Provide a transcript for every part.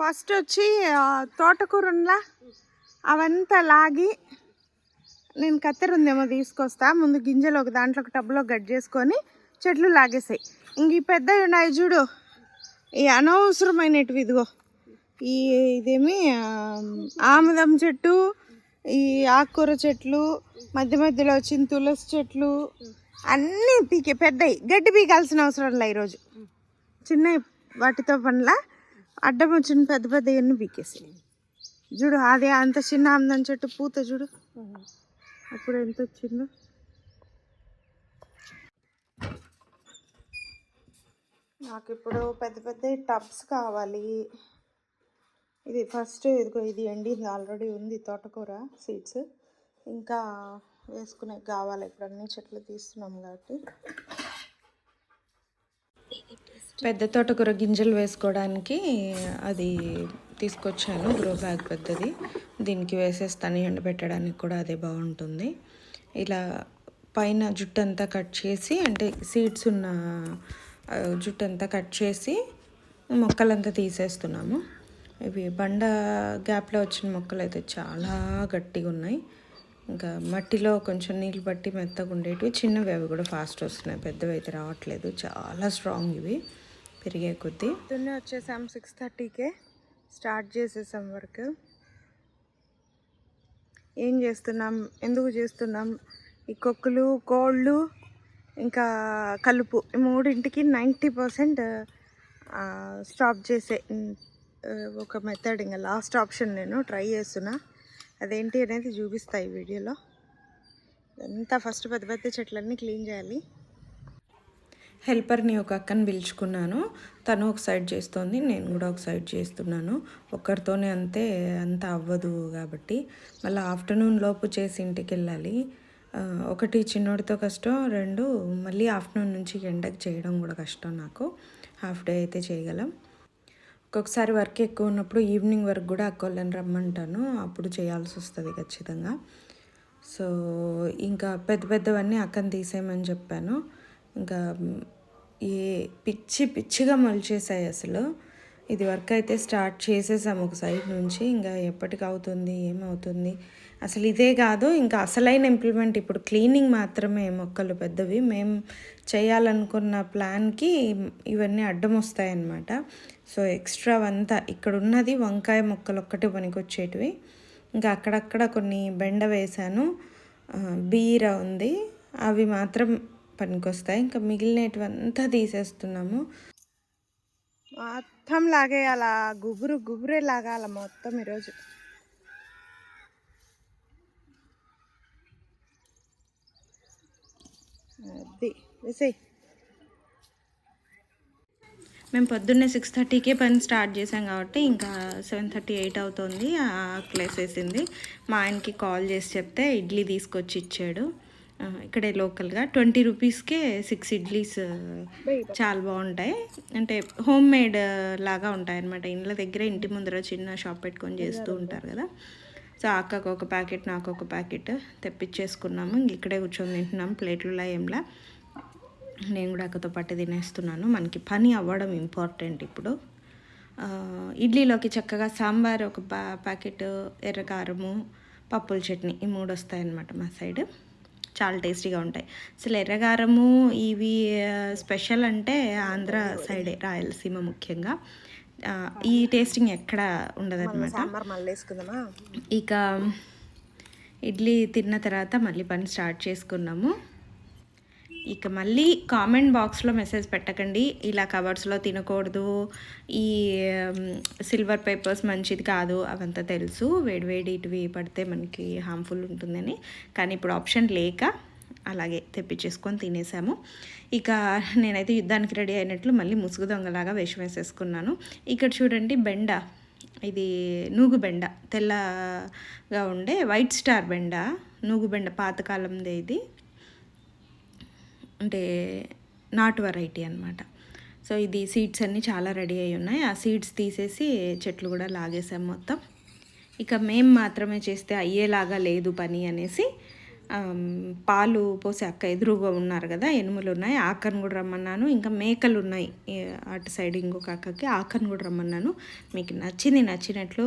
First వచ్చి ఆ, తోటకూర అవంతా లాగి నేను కత్తెర ఉందేమో తీసుకొస్తా. ముందు గింజలు ఒక దాంట్లో ఒక టబ్లో కట్ చేసుకొని చెట్లు లాగేసాయి. ఇంక ఈ పెద్దవి ఉన్నాయి చూడు. ఈ అనవసరమైనటివి ఇదిగో. ఈ ఇదేమి ఆముదం చెట్టు ఈ ఆకుకూర చెట్లు మధ్య మధ్యలో వచ్చిన తులసి చెట్లు అన్నీ పీకే పెద్దవి గడ్డి పీకాల్సిన అవసరం లే ఈరోజు. చిన్న వాటితో పనిలా అడ్డం వచ్చిన పెద్ద పెద్ద ఎన్ని పీకేసాయి. చూడు అదే అంత చిన్న అందం చెట్టు పూత చూడు. అప్పుడు ఎంత వచ్చిందో. నాకు ఇప్పుడు పెద్ద పెద్ద టబ్స్ కావాలి. ఇది ఫస్ట్ ఇదిగో ఇది ఎండింది ఆల్రెడీ ఉంది తోటకూర సీడ్స్. ఇంకా వేసుకునే కావాలి ఇప్పుడు అన్ని చెట్లు తీస్తున్నాం కాబట్టి. పెద్ద తోటకూర గింజలు వేసుకోవడానికి అది తీసుకొచ్చాను. గ్రో బ్యాగ్ పెద్దది. దీనికి వేసేస్తాను. ఎండబెట్టడానికి కూడా అదే బాగుంటుంది. ఇలా పైన జుట్టు అంతా కట్ చేసి అంటే సీడ్స్ ఉన్న జుట్టు అంతా కట్ చేసి మొక్కలంతా తీసేస్తున్నాము. ఇవి బండ గ్యాప్లో వచ్చిన మొక్కలు అయితే చాలా గట్టిగా ఉన్నాయి. ఇంకా మట్టిలో కొంచెం నీళ్ళు పట్టి మెత్తగా ఉండేటివి. చిన్నవి అవి కూడా ఫాస్ట్ వస్తున్నాయి. పెద్దవి అయితే రావట్లేదు. చాలా స్ట్రాంగ్ ఇవి. పెరిగే కొద్దీ పొద్దున్నే వచ్చేసాం సిక్స్ థర్టీకే స్టార్ట్ చేసేసాం వర్క్ ఏం చేస్తున్నాం? ఎందుకు చేస్తున్నాం? ఈ కొక్కులు కోళ్ళు ఇంకా కలుపు ఈ మూడింటికి నైంటీ పర్సెంట్ స్టాప్ చేసే ఒక మెథడ్ ఇంకా లాస్ట్ ఆప్షన్ నేను ట్రై చేస్తున్నా. అదేంటి అనేది చూపిస్తాయి వీడియోలో అంతా ఫస్ట్ పెద్ద పెద్ద చెట్లన్నీ క్లీన్ చేయాలి. హెల్పర్ని ఒక అక్కని పిలుచుకున్నాను. తను ఒక సైడ్ చేస్తోంది నేను కూడా ఒక సైడ్ చేస్తున్నాను. ఒక్కరితోనే అంతే అంత అవ్వదు కాబట్టి. మళ్ళీ ఆఫ్టర్నూన్ లోపు చేసి ఇంటికి వెళ్ళాలి. ఒకటి చిన్నోడితో కష్టం రెండు మళ్ళీ ఆఫ్టర్నూన్ నుంచి ఎండకు చేయడం కూడా కష్టం నాకు. హాఫ్ డే అయితే చేయగలం. ఒక్కొక్కసారి వర్క్ ఎక్కువ ఉన్నప్పుడు ఈవినింగ్ వరకు కూడా అక్కోళ్ళని రమ్మంటాను. అప్పుడు చేయాల్సి వస్తుంది ఖచ్చితంగా. సో ఇంకా పెద్ద పెద్దవన్నీ అక్కని తీసేయమని చెప్పాను. ఇంకా ఏ పిచ్చి పిచ్చిగా మొలిచేసాయి అసలు. ఇది వర్క్ అయితే స్టార్ట్ చేసేసాము ఒక సైడ్ నుంచి. ఇంకా ఎప్పటికవుతుంది ఏమవుతుంది? అసలు ఇదే కాదు ఇంకా అసలైన ఇంప్లిమెంట్ ఇప్పుడు క్లీనింగ్ మాత్రమే మొక్కలు పెద్దవి. మేము చేయాలనుకున్న ప్లాన్కి ఇవన్నీ అడ్డం వస్తాయన్నమాట సో ఎక్స్ట్రా అంతా ఇక్కడ ఉన్నది వంకాయ మొక్కలు ఒక్కటి పనికొచ్చేటివి. ఇంకా అక్కడక్కడ కొన్ని బెండ వేశాను. బీర ఉంది. అవి మాత్రం పనికొస్తాయి. ఇంకా మిగిలినటువంతా తీసేస్తున్నాము. మొత్తం లాగేయాల గుబురు గుబురే లాగాల మొత్తం ఈరోజు. అది వేసేయ్. మేము పొద్దున్నే సిక్స్ థర్టీకే పని స్టార్ట్ చేసాం కాబట్టి ఇంకా సెవెన్ థర్టీ ఎయిట్ అవుతుంది. క్లాస్ వేసింది. మా ఆయనకి కాల్ చేసి చెప్తే ఇడ్లీ తీసుకొచ్చి ఇచ్చాడు. ఇక్కడే లోకల్గా. ట్వంటీ రూపీస్కే సిక్స్ ఇడ్లీస్ చాలా బాగుంటాయి. అంటే హోమ్ మేడ్ లాగా ఉంటాయి అనమాట ఇండ్ల దగ్గర ఇంటి ముందర చిన్న షాప్ పెట్టుకొని చేస్తూ ఉంటారు కదా. సో అక్కకు ఒక ప్యాకెట్ నాకు ఒక ప్యాకెట్ తెప్పించేసుకున్నాము. ఇంక ఇక్కడే కూర్చొని తింటున్నాం ప్లేట్లలో ఏంలా నేను కూడా అక్కతో పాటు తినేస్తున్నాను. మనకి పని అవ్వడం ఇంపార్టెంట్ ఇప్పుడు. ఇడ్లీలోకి చక్కగా సాంబార్ ఒక ప్యాకెట్ ఎర్రకారము పప్పుల చట్నీ ఈ మూడు వస్తాయన్నమాట మా సైడ్. చాలా టేస్టీగా ఉంటాయి. అసలు ఎర్రగారము ఇవి స్పెషల్ అంటే ఆంధ్ర సైడే రాయలసీమ ముఖ్యంగా. ఈ టేస్టింగ్ ఎక్కడ ఉండదన్నమాట. ఇక ఇడ్లీ తిన్న తర్వాత మళ్ళీ పని స్టార్ట్ చేసుకున్నాము. ఇక మళ్ళీ కామెంట్ బాక్స్లో మెసేజ్ పెట్టకండి. ఇలా కవర్స్లో తినకూడదు. ఈ సిల్వర్ పేపర్స్ మంచిది కాదు. అవంతా తెలుసు. వేడివేడి ఇటువి పడితే మనకి హార్మ్ఫుల్ ఉంటుందని. కానీ ఇప్పుడు ఆప్షన్ లేక అలాగే తెప్పించేసుకొని తినేసాము. ఇక నేనైతే యుద్ధానికి రెడీ అయినట్లు మళ్ళీ ముసుగు దొంగలాగా వేషం వేసేసుకున్నాను. ఇక్కడ చూడండి బెండ. ఇది నూగు బెండ. తెల్లగా ఉండే వైట్ స్టార్ బెండ. నూగు బెండ పాతకాలందే ఇది. అంటే నాటు వెరైటీ అనమాట సో ఇది సీడ్స్ అన్నీ చాలా రెడీ అయి ఉన్నాయి. ఆ సీడ్స్ తీసేసి చెట్లు కూడా లాగేసాం మొత్తం. ఇక మేం మాత్రమే చేస్తే అయ్యేలాగా లేదు పని అనేసి పాలు పోసే అక్క ఎదురుగా ఉన్నారు కదా ఎనుములు ఉన్నాయి ఆ కూడా రమ్మన్నాను. ఇంకా మేకలు ఉన్నాయి అటు సైడ్ ఇంకొక అక్కకి ఆ కూడా రమ్మన్నాను. మీకు నచ్చింది నచ్చినట్లు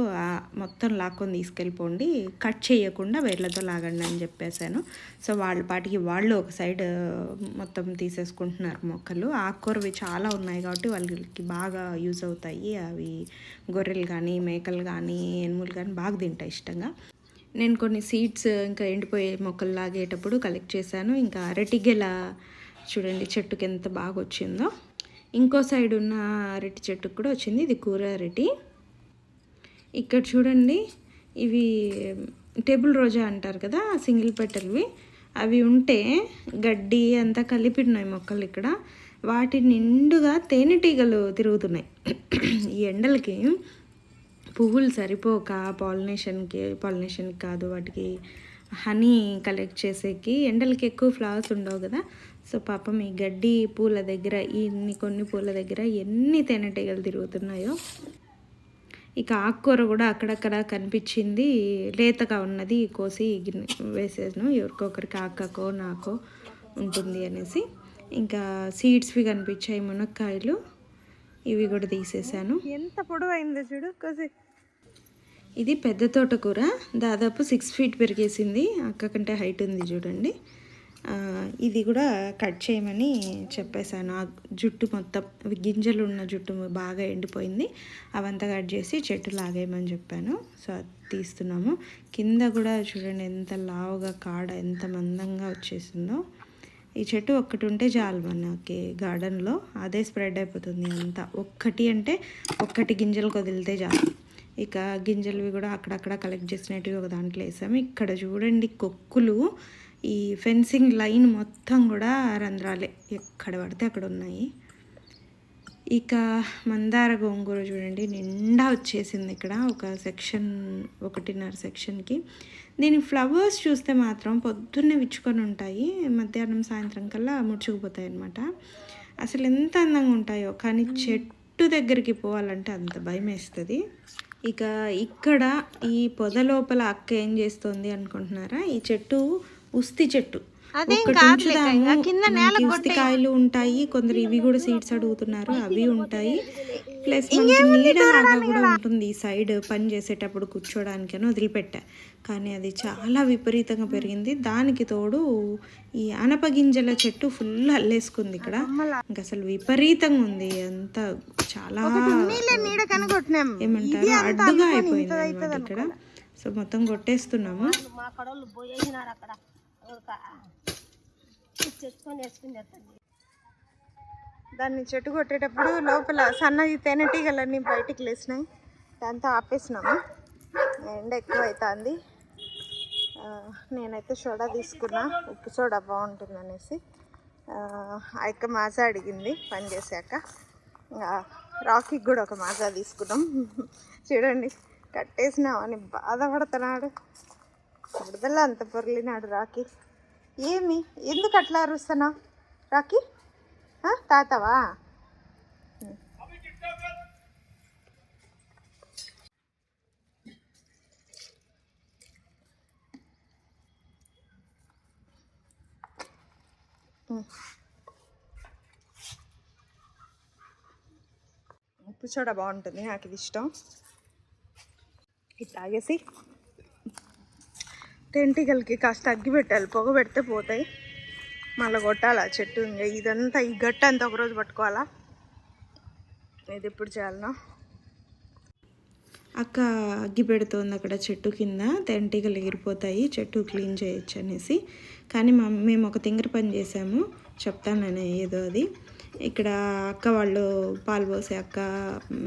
మొత్తం లాక్కొని తీసుకెళ్ళిపోండి కట్ చేయకుండా వేర్లతో లాగండి అని చెప్పేశాను. సో వాళ్ళ పాటికి వాళ్ళు ఒక సైడ్ మొత్తం తీసేసుకుంటున్నారు మొక్కలు. ఆకుకూరవి చాలా ఉన్నాయి కాబట్టి వాళ్ళకి బాగా యూజ్ అవుతాయి. అవి గొర్రెలు కానీ మేకలు కానీ ఎనుములు కానీ బాగా తింటాయి ఇష్టంగా. నేను కొన్ని సీడ్స్ ఇంకా ఎండిపోయే మొక్కలు లాగేటప్పుడు కలెక్ట్ చేశాను. ఇంకా అరటిగెల చూడండి చెట్టుకి ఎంత బాగా వచ్చిందో. ఇంకో సైడ్ ఉన్న అరటి చెట్టుకు కూడా వచ్చింది. ఇది కూర అరటి. ఇక్కడ చూడండి ఇవి టేబుల్ రోజా అంటారు కదా సింగిల్ పెటల్వి అవి ఉంటే గడ్డి అంతా కలిపి ఉన్నాయి మొక్కలు ఇక్కడ. వాటి నిండుగా తేనెటీగలు తిరుగుతున్నాయి. ఈ ఎండలకి పువ్వులు సరిపోక పాలినేషన్కి పాలినేషన్కి కాదు వాటికి హనీ కలెక్ట్ చేసేకి ఎండలకి ఎక్కువ ఫ్లవర్స్ ఉండవు కదా. సో పాపం ఈ గడ్డి పూల దగ్గర ఇన్ని కొన్ని పూల దగ్గర ఎన్ని తేనెటీగలు తిరుగుతున్నాయో. ఇక ఆకుకూర కూడా అక్కడక్కడ కనిపించింది. లేతగా ఉన్నది కోసి గిన్నె వేసేసాను ఎవరికొకరికి ఆకకో నాకో ఉంటుంది అనేసి. ఇంకా సీడ్స్వి కనిపించాయి మునక్కాయలు. ఇవి కూడా తీసేసాను. ఎంత పొడవు అయిందో చూడు కోసి. ఇది పెద్ద తోటకూర. దాదాపు సిక్స్ ఫీట్ పెరిగేసింది. అక్క కంటే హైట్ ఉంది చూడండి. ఇది కూడా కట్ చేయమని చెప్పేశాను. ఆ జుట్టు మొత్తం గింజలు ఉన్న జుట్టు బాగా ఎండిపోయింది. అవంతా కట్ చేసి చెట్టు లాగేయమని చెప్పాను. సో అది తీస్తున్నాము. కింద కూడా చూడండి ఎంత లావుగా కాడ ఎంత మందంగా వచ్చేసిందో. ఈ చెట్టు ఒక్కటి ఉంటే చాలు మనకి గార్డెన్లో అదే స్ప్రెడ్ అయిపోతుంది అంతా. ఒక్కటి అంటే ఒక్కటి గింజలు కదిలితే చాలు. ఇక గింజలవి కూడా అక్కడక్కడ కలెక్ట్ చేసినట్టువి ఒక దాంట్లో వేసాము. ఇక్కడ చూడండి కొక్కులు ఈ ఫెన్సింగ్ లైన్ మొత్తం కూడా రంధ్రాలే ఎక్కడ పడితే అక్కడ ఉన్నాయి. ఇక మందార గోంగూర చూడండి నిండా వచ్చేసింది ఇక్కడ ఒక సెక్షన్ ఒకటిన్నర సెక్షన్కి దీని ఫ్లవర్స్ చూస్తే మాత్రం పొద్దున్నే విచ్చుకొని ఉంటాయి మధ్యాహ్నం సాయంత్రం కల్లా ముడుచుకుపోతాయి అనమాట అసలు ఎంత అందంగా ఉంటాయో కానీ చెట్టు దగ్గరికి పోవాలంటే అంత భయం వేస్తుంది ఇక ఇక్కడ ఈ పొద లోపల అక్క ఏం చేస్తోంది అనుకుంటున్నారా? ఈ చెట్టు ఉస్తి చెట్టు. ఒక్కటి ఉంచుదాము. ఉంటాయి కొందరు ఇవి కూడా సీడ్స్ అడుగుతున్నారు అవి ఉంటాయి. ప్లస్ మనకి నీడలాగా కూడా ఉంటుంది ఈ సైడ్ పని చేసేటప్పుడు కూర్చోడానికి అని వదిలిపెట్టా. కానీ అది చాలా విపరీతంగా పెరిగింది. దానికి తోడు ఈ అనప గింజల చెట్టు ఫుల్ అల్లేసుకుంది ఇక్కడ. ఇంకా అసలు విపరీతంగా ఉంది. అంత చాలా నీడ ఏమంటారు? అడ్డుగా అయిపోయింది అనమాట ఇక్కడ. సో మొత్తం కొట్టేస్తున్నాము మా కడవలు పోయేసినారు అక్కడ ఒక తెచ్చుకొని వేసుకుని దాన్ని చెట్టు కొట్టేటప్పుడు లోపల సన్నది తేనెటీగలన్నీ బయటికి లేచినాయి దాంతో ఆపేసినాము. ఎండ ఎక్కువ అవుతుంది నేనైతే సోడా తీసుకున్నా. ఉప్పు సోడా బాగుంటుంది అనేసి. అక్క మాజా అడిగింది పని చేశాక. రాకీకి కూడా ఒక మాజా తీసుకున్నాం. చూడండి కట్టేసినామని బాధపడుతున్నాడు. విడుదల అంత పొర్లినాడు రాకీ ఏమి? ఎందుకు అట్లా అరుస్తున్నావు? రాకీ తాతవా? ఉప్పు చూడ బాగుంటుంది నాకు ఇది ఇష్టం. ఇది తాగేసి టెంటికల్కి కాస్త అగ్గి పెట్టాలి పొగ పెడితే పోతాయి. మళ్ళీ కొట్టాలి ఆ చెట్టు ఇంకా. ఇదంతా ఈ గట్టు అంతా ఒకరోజు పట్టుకోవాలా? ఇది ఎప్పుడు చేయాలనా అక్క అగ్గి పెడుతోంది అక్కడ చెట్టు కింద. తెంటికలు ఎగిరిపోతాయి. చెట్టు క్లీన్ చేయొచ్చు అనేసి. కానీ మా మేము ఒక తింగర పని చేసాము చెప్తానని ఏదో అది. ఇక్కడ అక్క వాళ్ళు పాలు పోసే అక్క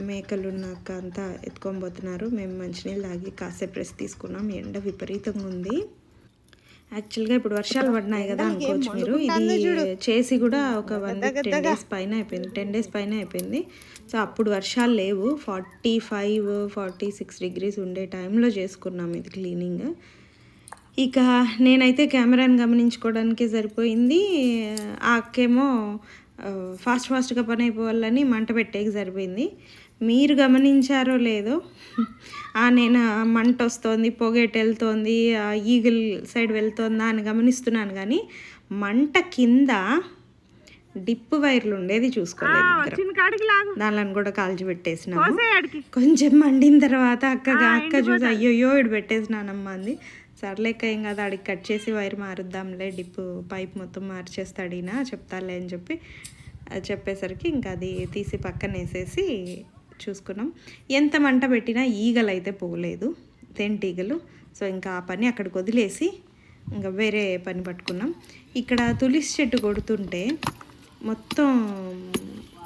మేకలు ఉన్న అక్క అంతా ఎత్తుకొని పోతున్నారు మేము మంచినీళ్ళు తాగి కాసేపు రెస్ట్ తీసుకున్నాం. ఎండ విపరీతంగా ఉంది. యాక్చువల్గా ఇప్పుడు వర్షాలు పడినాయి కదా అనుకోవచ్చు మీరు. ఇది చేసి కూడా ఒక వన్ టెన్ డేస్ పైన అయిపోయింది. టెన్ డేస్ పైన అయిపోయింది. సో అప్పుడు వర్షాలు లేవు. Forty five forty six degrees ఉండే టైంలో చేసుకున్నాం ఇది క్లీనింగ్ ఇక నేనైతే కెమెరాని గమనించుకోవడానికే సరిపోయింది. ఆ అక్కేమో ఫాస్ట్ ఫాస్ట్గా పని అయిపోవాలని మంట పెట్టేకి సరిపోయింది. మీరు గమనించారో లేదో ఆ నేను మంట వస్తోంది పొగెట్ వెళ్తోంది ఆ ఈగిల్ సైడ్ వెళ్తోందా అని గమనిస్తున్నాను కానీ మంట కింద డిప్ వైర్లు ఉండేది చూసుకోలేదు దానిని కూడా కాల్చి పెట్టేసినాము. కొంచెం మండిన తర్వాత అక్కగా అక్క చూసి అయ్యోయ్యో ఇటు పెట్టేసినానమ్మా అంది. సర్లేక ఏం కాదు ఆడికి కట్ చేసి వైర్ మారుద్దాంలే డిప్ పైప్ మొత్తం మార్చేస్తాడు అడిగినా చెప్తాలే అని చెప్పి. అది చెప్పేసరికి ఇంకా అది తీసి పక్కన వేసేసి చూసుకున్నాం. ఎంత మంట పెట్టినా ఈగలు అయితే పోలేదు తేనెటీగలు సో ఇంకా ఆ పని అక్కడికి వదిలేసి ఇంకా వేరే పని పట్టుకున్నాం. ఇక్కడ తులసి చెట్టు కొడుతుంటే మొత్తం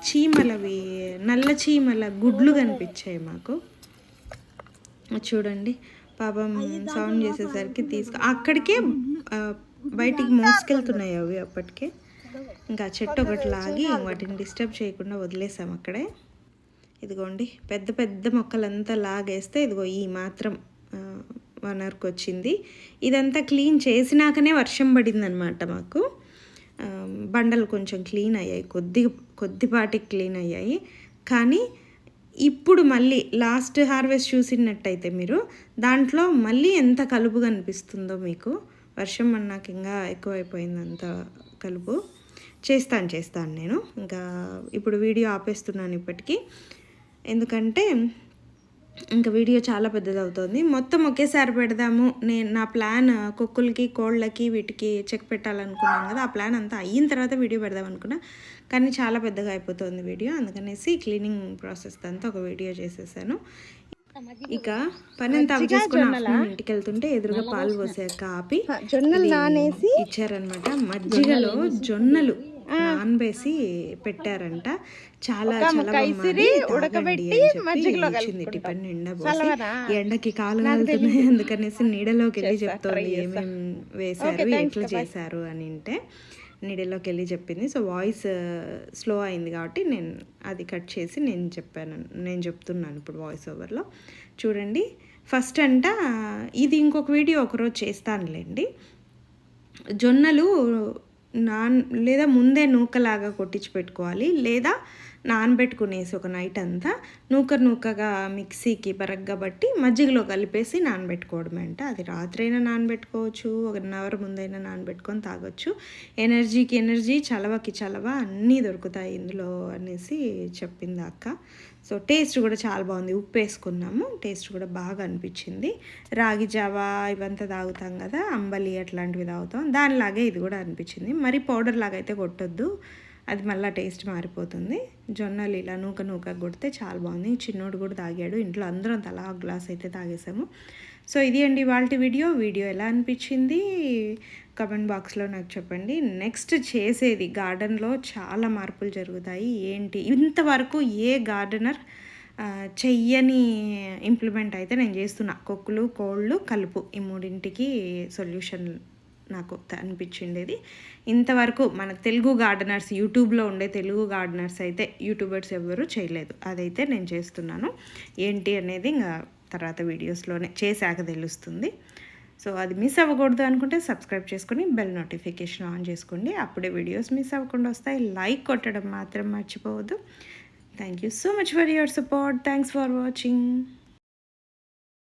చీమలవి నల్ల చీమల గుడ్లు కనిపించాయి మాకు. చూడండి పాపం సౌండ్ చేసేసరికి తీసుకు అక్కడికే బయటికి మోసుకెళ్తున్నాయి అవి అప్పటికే. ఇంకా చెట్టు ఒకటి లాగి వాటిని డిస్టర్బ్ చేయకుండా వదిలేసాం అక్కడే. ఇదిగోండి పెద్ద పెద్ద మొక్కలంతా లాగేస్తే ఇదిగో ఈ మాత్రం వనర్కి వచ్చింది. ఇదంతా క్లీన్ చేసినాకనే వర్షం పడిందనమాట మాకు. బండలు కొంచెం క్లీన్ అయ్యాయి కొద్ది కొద్దిపాటి క్లీన్ అయ్యాయి. కానీ ఇప్పుడు మళ్ళీ లాస్ట్ హార్వెస్ట్ చూసినట్టయితే మీరు దాంట్లో మళ్ళీ ఎంత కలుపు కనిపిస్తుందో మీకు వర్షం అన్నాక ఇంకా ఎక్కువైపోయింది అంత కలుపు. చేస్తాను చేస్తాను నేను. ఇంకా ఇప్పుడు వీడియో ఆపేస్తున్నాను ఇప్పటికీ. ఎందుకంటే ఇంకా వీడియో చాలా పెద్దది అవుతుంది మొత్తం ఒకేసారి పెడదాము. నేను నా ప్లాన్ కుక్కులకి కోళ్ళకి వీటికి చెక్ పెట్టాలనుకున్నాను కదా ఆ ప్లాన్ అంతా అయిన తర్వాత వీడియో పెడదాం అనుకున్నా. కానీ చాలా పెద్దగా అయిపోతుంది వీడియో. అందుకనేసి క్లీనింగ్ ప్రాసెస్ అంతా ఒక వీడియో చేసేసాను. ఇక పని అంతా చేసుకుని ఇంటికి వెళ్తుంటే ఎదురుగా పాలు పోసాక ఆపి జొన్నలు ఇచ్చారనమాట మజ్జిగలో జొన్నలు. నానబేసి పెట్టారంట. చాలా చాలా టిఫిన్ నిండా పోసి. ఎండకి కాలు వెళ్తున్నాయి అందుకనేసి నీడలోకి వెళ్ళి చెప్తోంది. ఏమేం వేశారు ఎట్లా చేశారు అని అంటే నీడలోకి వెళ్ళి చెప్పింది. సో వాయిస్ స్లో అయింది కాబట్టి నేను అది కట్ చేసి నేను చెప్పాను. నేను చెప్తున్నాను ఇప్పుడు వాయిస్ ఓవర్లో. చూడండి. ఫస్ట్ అంట ఇది ఇంకొక వీడియో ఒకరోజు చేస్తానులేండి. జొన్నలు నాన్ లేదా ముందే నూకలాగా కొట్టించి పెట్టుకోవాలి లేదా నానబెట్టుకునేసి ఒక నైట్ అంతా నూక నూకగా మిక్సీకి బరగ్గా బట్టి మజ్జిగలో కలిపేసి నానబెట్టుకోవడం అంట. అది రాత్రైనా నానబెట్టుకోవచ్చు ఒక అవర్ ముందైనా నానబెట్టుకొని తాగొచ్చు. ఎనర్జీకి ఎనర్జీ చలవకి చలవ అన్నీ దొరుకుతాయి ఇందులో అనేసి చెప్పింది అక్క. సో టేస్ట్ కూడా చాలా బాగుంది. ఉప్పు వేసుకున్నాము టేస్ట్ కూడా బాగా అనిపించింది. రాగి జావా ఇవంతా తాగుతాం కదా అంబలి అట్లాంటివి తాగుతాం. దానిలాగే ఇది కూడా అనిపించింది. మరి పౌడర్ లాగా అయితే కొట్టొద్దు. అది మళ్ళీ టేస్ట్ మారిపోతుంది. జొన్నలు ఇలా నూక నూక కొడితే చాలా బాగుంది. చిన్నోడు కూడా తాగాడు. ఇంట్లో అందరం తలా గ్లాస్ అయితే తాగేసాము. సో ఇది అండి వాళ్ళ వీడియో. వీడియో ఎలా అనిపించింది? కమెంట్ బాక్స్లో నాకు చెప్పండి. నెక్స్ట్ చేసేది గార్డెన్లో చాలా మార్పులు జరుగుతాయి. ఏంటి? ఇంతవరకు ఏ గార్డెనర్ చెయ్యని ఇంప్లిమెంట్ అయితే నేను చేస్తున్నా. కొక్కులు కోళ్ళు కలుపు ఈ మూడింటికి సొల్యూషన్ నాకు అనిపించిండేది. ఇంతవరకు మన తెలుగు గార్డెనర్స్ యూట్యూబ్లో ఉండే తెలుగు గార్డెనర్స్ అయితే యూట్యూబర్స్ ఎవరు చేయలేదు. అదైతే నేను చేస్తున్నాను. ఏంటి అనేది ఇంకా తర్వాత వీడియోస్లోనే చేశాక తెలుస్తుంది. సో అది మిస్ అవ్వకూడదు అనుకుంటే సబ్స్క్రైబ్ చేసుకొని బెల్ నోటిఫికేషన్ ఆన్ చేసుకోండి. అప్పుడే వీడియోస్ మిస్ అవ్వకుండా వస్తాయి. లైక్ కొట్టడం మాత్రం మర్చిపోవద్దు. Thank you so much for your support. Thanks for watching.